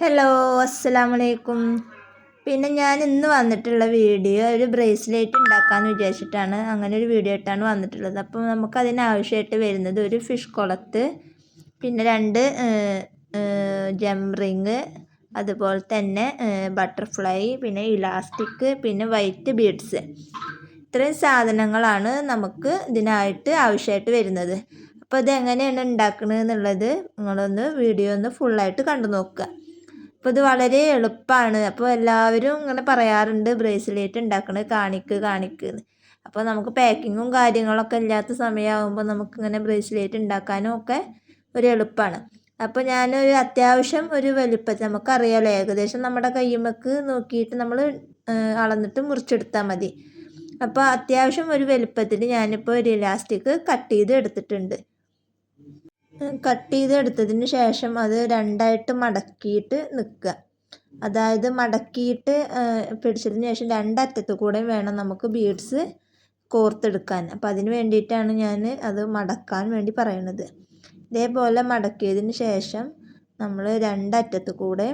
Hello അസ്സലാമു അലൈക്കും പിന്നെ ഞാൻ ഇന്ന് വന്നിട്ടുള്ള വീഡിയോ ഒരു ബ്രേസ്ലെറ്റ് ഉണ്ടാക്കാമെന്ന് വിചാരിച്ചിട്ടാണ്. അങ്ങനെ ഒരു വീഡിയോ ഇട്ടാണ് വന്നിട്ടുള്ളത്. അപ്പോൾ നമുക്ക് അതിനാവശ്യമായിട്ട് വരുന്നത് ഒരു ഫിഷ് കുളത്ത് പിന്നെ രണ്ട് ജം റിങ് അതുപോലെ തന്നെ ബട്ടർഫ്ലൈ പിന്നെ ഇലാസ്റ്റിക് പിന്നെ വൈറ്റ് ബീഡ്സ് ഇത്രയും സാധനങ്ങളാണ് നമുക്ക് ഇതിനായിട്ട് ആവശ്യമായിട്ട് വരുന്നത്. അപ്പോൾ ഇത് എങ്ങനെയാണ് ഉണ്ടാക്കുന്നത് എന്നുള്ളത് നിങ്ങളൊന്ന് വീഡിയോ ഒന്ന് ഫുള്ളായിട്ട് കണ്ടു നോക്കുക അപ്പോൾ ഇത് വളരെ എളുപ്പമാണ് അപ്പോൾ എല്ലാവരും ഇങ്ങനെ പറയാറുണ്ട് ബ്രേസ്ലെറ്റ് ഉണ്ടാക്കണത് കാണിക്ക് കാണിക്ക് അപ്പോൾ നമുക്ക് പാക്കിങ്ങും കാര്യങ്ങളൊക്കെ ഇല്ലാത്ത സമയമാകുമ്പോൾ നമുക്കിങ്ങനെ ബ്രേസ്ലെറ്റ് ഉണ്ടാക്കാനും ഒക്കെ ഒരു എളുപ്പമാണ് അപ്പോൾ ഞാനൊരു അത്യാവശ്യം ഒരു വലുപ്പത്തിൽ നമുക്കറിയാലോ ഏകദേശം നമ്മുടെ കയ്യുമ്മക്ക് നോക്കിയിട്ട് നമ്മൾ അളന്നിട്ട് മുറിച്ചെടുത്താൽ മതി. അപ്പോൾ അത്യാവശ്യം ഒരു വലുപ്പത്തിൽ ഞാനിപ്പോൾ ഒരു ഇലാസ്റ്റിക് കട്ട് ചെയ്ത് എടുത്തിട്ടുണ്ട് കട്ട് ചെയ്തെടുത്തതിന് ശേഷം അത് രണ്ടായിട്ട് മടക്കിയിട്ട് നിൽക്കുക അതായത് മടക്കിയിട്ട് പിടിച്ചതിന് ശേഷം രണ്ടറ്റത്ത് കൂടെ വേണം നമുക്ക് ബീഡ്സ് കോർത്തെടുക്കാൻ. അപ്പം അതിന് വേണ്ടിയിട്ടാണ് ഞാൻ അത് മടക്കാൻ വേണ്ടി പറയുന്നത്. ഇതേപോലെ മടക്കിയതിന് ശേഷം നമ്മൾ രണ്ടറ്റത്ത് കൂടെ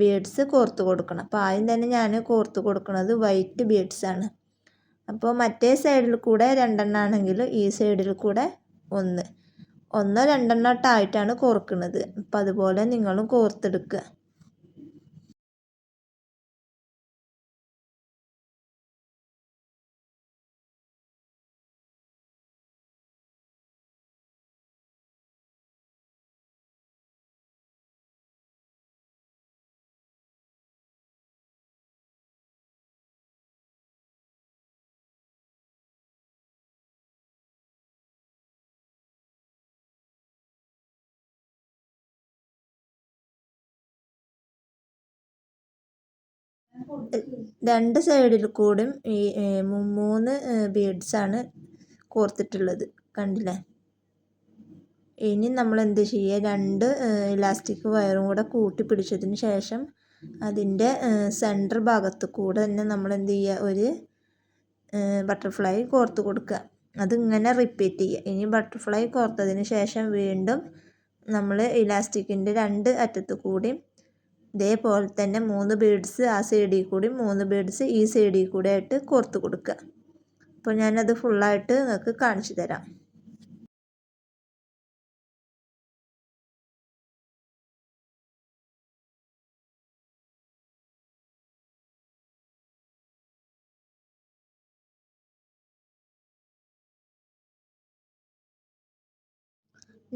ബീഡ്സ് കോർത്ത് കൊടുക്കണം. അപ്പോൾ ആദ്യം തന്നെ ഞാൻ കോർത്ത് കൊടുക്കുന്നത് വൈറ്റ് ബീഡ്സ് ആണ്. അപ്പോൾ മറ്റേ സൈഡിൽ കൂടെ രണ്ടെണ്ണം ആണെങ്കിൽ ഈ സൈഡിൽ കൂടെ ഒന്ന്. ഒന്നോ രണ്ടെണ്ണമായിട്ടാണ് കോർക്കുന്നത്. അപ്പം അതുപോലെ നിങ്ങളും കോർത്തെടുക്കുക. രണ്ട് സൈഡിൽ കൂടും ഈ മൂന്ന് ബീഡ്സാണ് കോർത്തിട്ടുള്ളത്. കണ്ടില്ലേ? ഇനി നമ്മൾ എന്ത് ചെയ്യുക? രണ്ട് ഇലാസ്റ്റിക് വയറും കൂടെ കൂട്ടി പിടിച്ചതിന് ശേഷം അതിന്റെ സെന്റർ ഭാഗത്ത് കൂടെ തന്നെ നമ്മൾ എന്ത് ചെയ്യുക? ഒരു ബട്ടർഫ്ലൈ കോർത്ത് കൊടുക്കുക. അതിങ്ങനെ റിപ്പീറ്റ് ചെയ്യുക. ഇനി ബട്ടർഫ്ലൈ കോർത്തതിന് ശേഷം വീണ്ടും നമ്മൾ ഇലാസ്റ്റിക്കിന്റെ രണ്ട് അറ്റത്ത് കൂടിയും ഇതേപോലെ തന്നെ മൂന്ന് ബീഡ്സ് ആ സൈഡിൽ കൂടി മൂന്ന് ബീഡ്സ് ഈ സൈഡിൽ കൂടെ ആയിട്ട് കോർത്ത് കൊടുക്കുക. അപ്പോൾ ഞാനത് ഫുള്ളായിട്ട് നിങ്ങൾക്ക് കാണിച്ചു തരാം.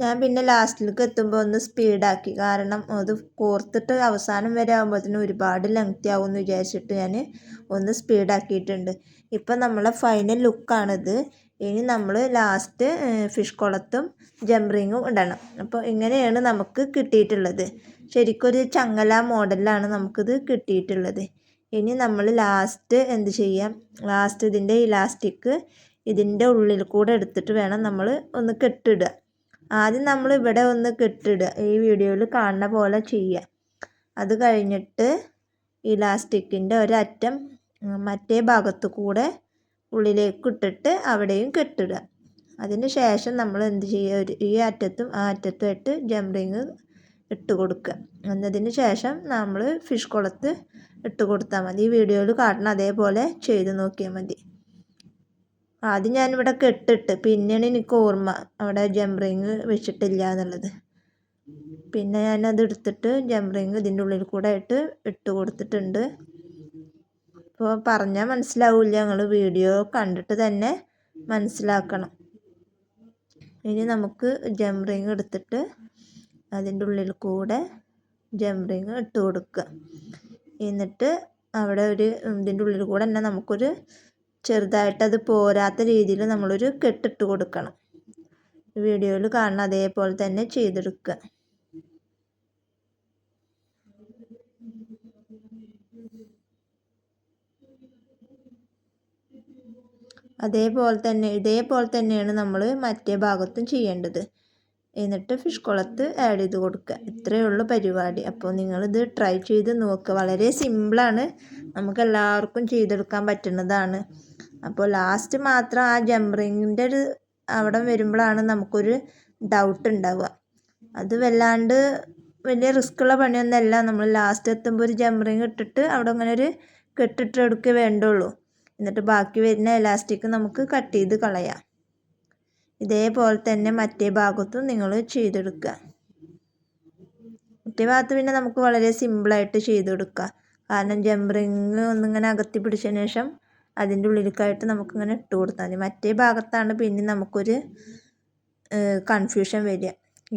ഞാൻ പിന്നെ ലാസ്റ്റിലേക്ക് എത്തുമ്പോൾ ഒന്ന് സ്പീഡാക്കി കാരണം അത് കോർത്തിട്ട് അവസാനം വരെ ആകുമ്പോഴത്തേനും ഒരുപാട് ലെങ്തി ആവും എന്ന് വിചാരിച്ചിട്ട് ഞാൻ ഒന്ന് സ്പീഡാക്കിയിട്ടുണ്ട് ഇപ്പം നമ്മളെ ഫൈനൽ ലുക്കാണിത് ഇനി നമ്മൾ ലാസ്റ്റ് ഫിഷ് കുളത്തും ജംറിങ്ങും ഇടണം. അപ്പോൾ ഇങ്ങനെയാണ് നമുക്ക് കിട്ടിയിട്ടുള്ളത്. ശരിക്കൊരു ചങ്ങല മോഡലിലാണ് നമുക്കിത് കിട്ടിയിട്ടുള്ളത്. ഇനി നമ്മൾ ലാസ്റ്റ് എന്ത് ചെയ്യാം? ലാസ്റ്റ് ഇതിന്റെ ഇലാസ്റ്റിക് ഇതിന്റെ ഉള്ളിൽ കൂടെ എടുത്തിട്ട് വേണം നമ്മൾ ഒന്ന് കെട്ടിടുക. ആദ്യം നമ്മൾ ഇവിടെ ഒന്ന് കെട്ടിടുക ഈ വീഡിയോയിൽ കാണുന്ന പോലെ ചെയ്യുക അത് കഴിഞ്ഞിട്ട് ഇലാസ്റ്റിക്കിന്റെ ഒരറ്റം മറ്റേ ഭാഗത്ത് കൂടെ ഉള്ളിലേക്ക് ഇട്ടിട്ട് അവിടെയും കെട്ടിടുക അതിന് ശേഷം നമ്മൾ എന്ത് ചെയ്യുക ഒരു ഈ അറ്റത്തും ആ അറ്റത്തുമായിട്ട് ജംറിങ് ഇട്ട് കൊടുക്കുക എന്നതിന് ശേഷം നമ്മൾ ഫിഷ് കുളത്ത് ഇട്ട് കൊടുത്താൽ മതി. ഈ വീഡിയോയിൽ കാട്ടണം അതേപോലെ ചെയ്ത് നോക്കിയാൽ മതി. ആദ്യം ഞാനിവിടെ കെട്ടിട്ട് പിന്നെയാണ് എനിക്ക് ഓർമ്മ അവിടെ ജംറിങ് വെച്ചിട്ടില്ല എന്നുള്ളത്. പിന്നെ ഞാനത് എടുത്തിട്ട് ജംറിങ് ഇതിന്റെ ഉള്ളിൽ കൂടെ ആയിട്ട് ഇട്ട് കൊടുത്തിട്ടുണ്ട്. അപ്പോൾ പറഞ്ഞാൽ മനസ്സിലാവില്ല. ഞങ്ങൾ വീഡിയോ കണ്ടിട്ട് തന്നെ മനസ്സിലാക്കണം. ഇനി നമുക്ക് ജംറിങ് എടുത്തിട്ട് അതിന്റെ ഉള്ളിൽ കൂടെ ജംറിങ് ഇട്ട് കൊടുക്കുക. എന്നിട്ട് അവിടെ ഒരു ഇതിന്റെ ഉള്ളിൽ കൂടെ തന്നെ നമുക്കൊരു ചെറുതായിട്ട് അത് പോരാത്ത രീതിയിൽ നമ്മളൊരു കെട്ടിട്ട് കൊടുക്കണം. വീഡിയോയിൽ കാണുന്ന അതേപോലെ തന്നെ ചെയ്തെടുക്കുക. അതേപോലെ തന്നെ ഇതേപോലെ തന്നെയാണ് നമ്മൾ മറ്റേ ഭാഗത്തും ചെയ്യേണ്ടത്. എന്നിട്ട് ഫിഷ് കുളത്ത് ആഡ് ചെയ്ത് കൊടുക്കുക. ഇത്രയേ ഉള്ളൂ പരിപാടി. അപ്പോൾ നിങ്ങളിത് ട്രൈ ചെയ്ത് നോക്കുക. വളരെ സിമ്പിളാണ് നമുക്ക് എല്ലാവർക്കും ചെയ്തെടുക്കാൻ പറ്റുന്നതാണ്. അപ്പോൾ ലാസ്റ്റ് മാത്രം ആ ജംറിങ്ങിന്റെ ഒരു അവിടെ വരുമ്പോഴാണ് നമുക്കൊരു ഡൗട്ട് ഉണ്ടാവുക അത് വല്ലാണ്ട് വലിയ റിസ്ക്കുള്ള പണിയൊന്നുമല്ല നമ്മൾ ലാസ്റ്റ് എത്തുമ്പോൾ ഒരു ജംറിങ് ഇട്ടിട്ട് അവിടെ അങ്ങനെ ഒരു കെട്ടിട്ട് എടുക്കുക വേണ്ടുള്ളൂ. എന്നിട്ട് ബാക്കി വരുന്ന എലാസ്റ്റിക് നമുക്ക് കട്ട് ചെയ്ത് കളയാം. ഇതേപോലെ തന്നെ മറ്റേ ഭാഗത്തും നിങ്ങൾ ചെയ്തെടുക്കുക. മറ്റേ ഭാഗത്ത് പിന്നെ നമുക്ക് വളരെ സിമ്പിളായിട്ട് ചെയ്തെടുക്കാം കാരണം ജംറിങ് ഒന്നിങ്ങനെ അകത്തി പിടിച്ചതിന് ശേഷം അതിന്റെ ഉള്ളിലേക്കായിട്ട് നമുക്കിങ്ങനെ ഇട്ട് കൊടുത്താൽ മതി. മറ്റേ ഭാഗത്താണ് പിന്നെ നമുക്കൊരു കൺഫ്യൂഷൻ വരിക.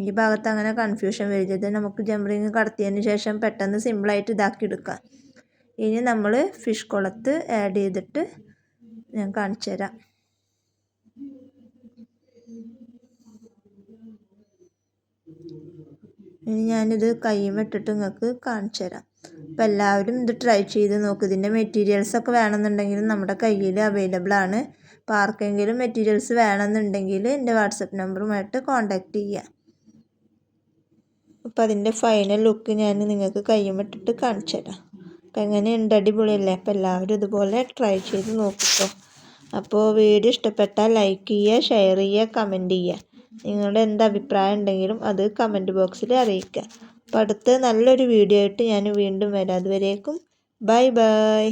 ഈ ഭാഗത്ത് അങ്ങനെ കൺഫ്യൂഷൻ വരില്ല. നമുക്ക് ജംറിങ് കടത്തിയതിന് ശേഷം പെട്ടെന്ന് സിമ്പിളായിട്ട് ഇതാക്കി എടുക്കാം ഇനി നമ്മൾ ഫിഷ് കുളത്ത് ആഡ് ചെയ്തിട്ട് ഞാൻ കാണിച്ചു തരാം. ഇനി ഞാനിത് കയ്യുമിട്ടിട്ട് നിങ്ങൾക്ക് കാണിച്ചു തരാം. അപ്പോൾ എല്ലാവരും ഇത് ട്രൈ ചെയ്ത് നോക്കുക ഇതിന്റെ മെറ്റീരിയൽസ് ഒക്കെ വേണമെന്നുണ്ടെങ്കിലും നമ്മുടെ കയ്യിൽ അവൈലബിൾ ആണ്. അപ്പോൾ ആർക്കെങ്കിലും മെറ്റീരിയൽസ് വേണമെന്നുണ്ടെങ്കിൽ എന്റെ വാട്സപ്പ് നമ്പറുമായിട്ട് കോൺടാക്റ്റ് ചെയ്യാം. അപ്പോൾ അതിന്റെ ഫൈനൽ ലുക്ക് ഞാൻ നിങ്ങൾക്ക് കയ്യുമിട്ടിട്ട് കാണിച്ചു തരാം. അപ്പോൾ എങ്ങനെയുണ്ട്? അടിപൊളിയല്ലേ? അപ്പോൾ എല്ലാവരും ഇതുപോലെ ട്രൈ ചെയ്ത് നോക്കിക്കോ. അപ്പോൾ വീഡിയോ ഇഷ്ടപ്പെട്ടാൽ ലൈക്ക് ചെയ്യുക ഷെയർ ചെയ്യുക കമന്റ് ചെയ്യുക. നിങ്ങളുടെ എന്ത് അഭിപ്രായം ഉണ്ടെങ്കിലും അത് കമന്റ് ബോക്സിൽ അറിയിക്കുക. അപ്പോൾ അടുത്ത നല്ലൊരു വീഡിയോ ആയിട്ട് ഞാൻ വീണ്ടും വരാം. അതുവരേക്കും ബൈ ബൈ.